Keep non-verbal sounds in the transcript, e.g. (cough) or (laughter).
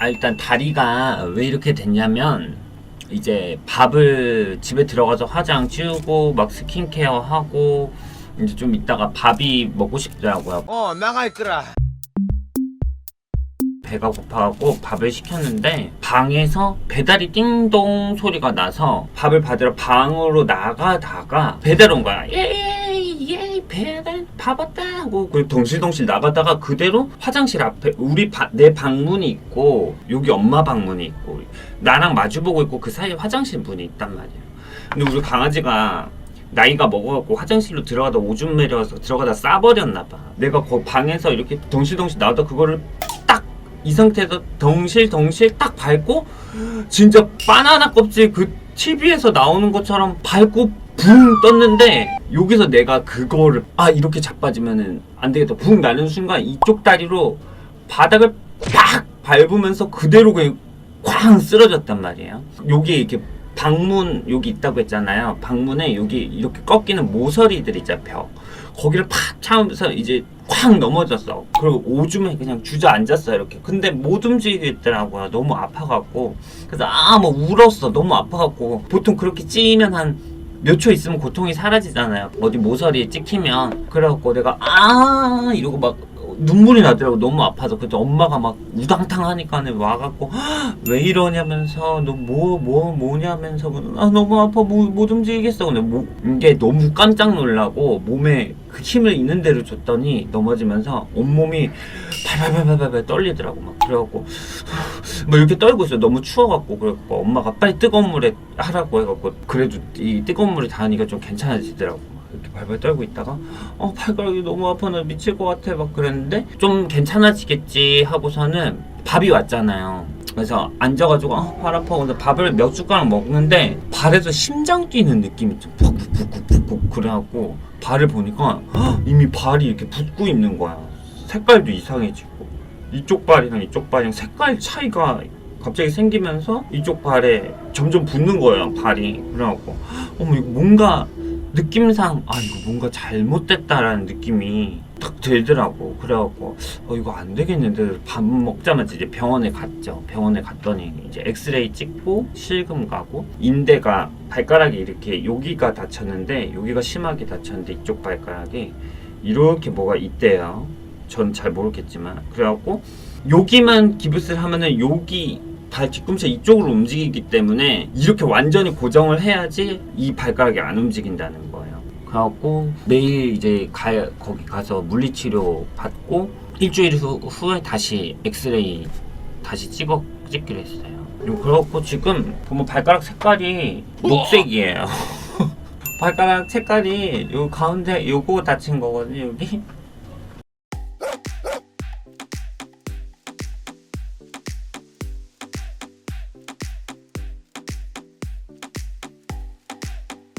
아, 일단 다리가 왜 이렇게 됐냐면 이제 밥을 집에 들어가서 화장 지우고 막 스킨케어 하고 이제 좀 이따가 밥이 먹고 싶더라고요. 어 나가 있거라 배가 고파갖고 밥을 시켰는데 방에서 배달이 띵동 소리가 나서 밥을 받으러 방으로 나가다가 배달 온 거야. 예예 밥 왔다 하고 그 덩실덩실 나가다가 그대로 화장실 앞에 우리 바, 내 방문이 있고 여기 엄마 방문이 있고 나랑 마주보고 있고 그 사이에 화장실 문이 있단 말이야. 근데 우리 강아지가 나이가 먹어갖고 화장실로 들어가다 오줌 내려서 들어가다 싸버렸나 봐. 내가 그 방에서 이렇게 덩실덩실 나오다 그거를 딱 이 상태에서 덩실덩실 딱 밟고 진짜 바나나 껍질 그 TV에서 나오는 것처럼 밟고 붕 떴는데 여기서 내가 그거를 아 이렇게 자빠지면은 안 되겠다 붕 나는 순간 이쪽 다리로 바닥을 팍 밟으면서 그대로 그냥 쾅 쓰러졌단 말이에요. 여기 이렇게 방문 여기 있다고 했잖아요. 방문에 여기 이렇게 꺾이는 모서리들 있잖아 벽. 거기를 팍 차면서 이제 쾅 넘어졌어. 그리고 오줌에 그냥 주저앉았어 이렇게. 근데 못 움직이겠더라고요. 너무 아파갖고. 그래서 아 뭐 울었어. 너무 아파갖고. 보통 그렇게 찌면 한 몇 초 있으면 고통이 사라지잖아요. 어디 모서리에 찍히면. 그래갖고 내가 아 이러고 막 눈물이 나더라고. 너무 아파서. 그때 엄마가 막 우당탕 하니까 와갖고 "헉, 왜 이러냐면서 너뭐뭐 뭐냐면서 아 너무 아파. 뭐, 못 움직이겠어. 근데 뭐, 이게 너무 깜짝 놀라고 몸에 그 힘을 있는 대로 줬더니 넘어지면서 온몸이 발발발발발 떨리더라고. 막 그래갖고 뭐 이렇게 떨고 있어 너무 추워갖고. 그래갖고 엄마가 빨리 뜨거운 물에 하라고. 해갖고 그래도 이 뜨거운 물에 닿으니까 좀 괜찮아지더라고. 막 이렇게 발발 떨고 있다가 어 발가락이 너무 아파 나 미칠 것 같아. 막 그랬는데 좀 괜찮아지겠지 하고서는 밥이 왔잖아요. 그래서 앉아가지고 어, 발 아파. 근데 밥을 몇 숟가락 먹는데 발에서 심장 뛰는 느낌이 좀 푹푹푹푹푹 그래갖고 발을 보니까 헉, 이미 발이 이렇게 붓고 있는 거야. 색깔도 이상해지고. 이쪽 발이랑 이쪽 발이랑 색깔 차이가 갑자기 생기면서 이쪽 발에 점점 붓는 거예요 발이. 그래갖고 어머 이거 뭔가 느낌상 아 이거 뭔가 잘못됐다라는 느낌이 딱 들더라고. 그래갖고 어 이거 안 되겠는데. 밥 먹자마자 이제 병원에 갔죠. 병원에 갔더니 이제 엑스레이 찍고 실금 가고 인대가 발가락이 이렇게 여기가 다쳤는데 여기가 심하게 다쳤는데 이쪽 발가락이 이렇게 뭐가 있대요. 전 잘 모르겠지만. 그래갖고 여기만 기부스를 하면은 여기 발 뒤꿈치 이쪽으로 움직이기 때문에 이렇게 완전히 고정을 해야지 이 발가락이 안 움직인다는 거예요. 그래갖고 매일 이제 가, 거기 가서 물리치료 받고 일주일 후, 후에 다시 엑스레이 다시 찍어 찍기로 했어요. 요, 그래갖고 지금 보면 발가락 색깔이 녹색이에요. (laughs) 발가락 색깔이 요 가운데 요거 다친 거거든요 여기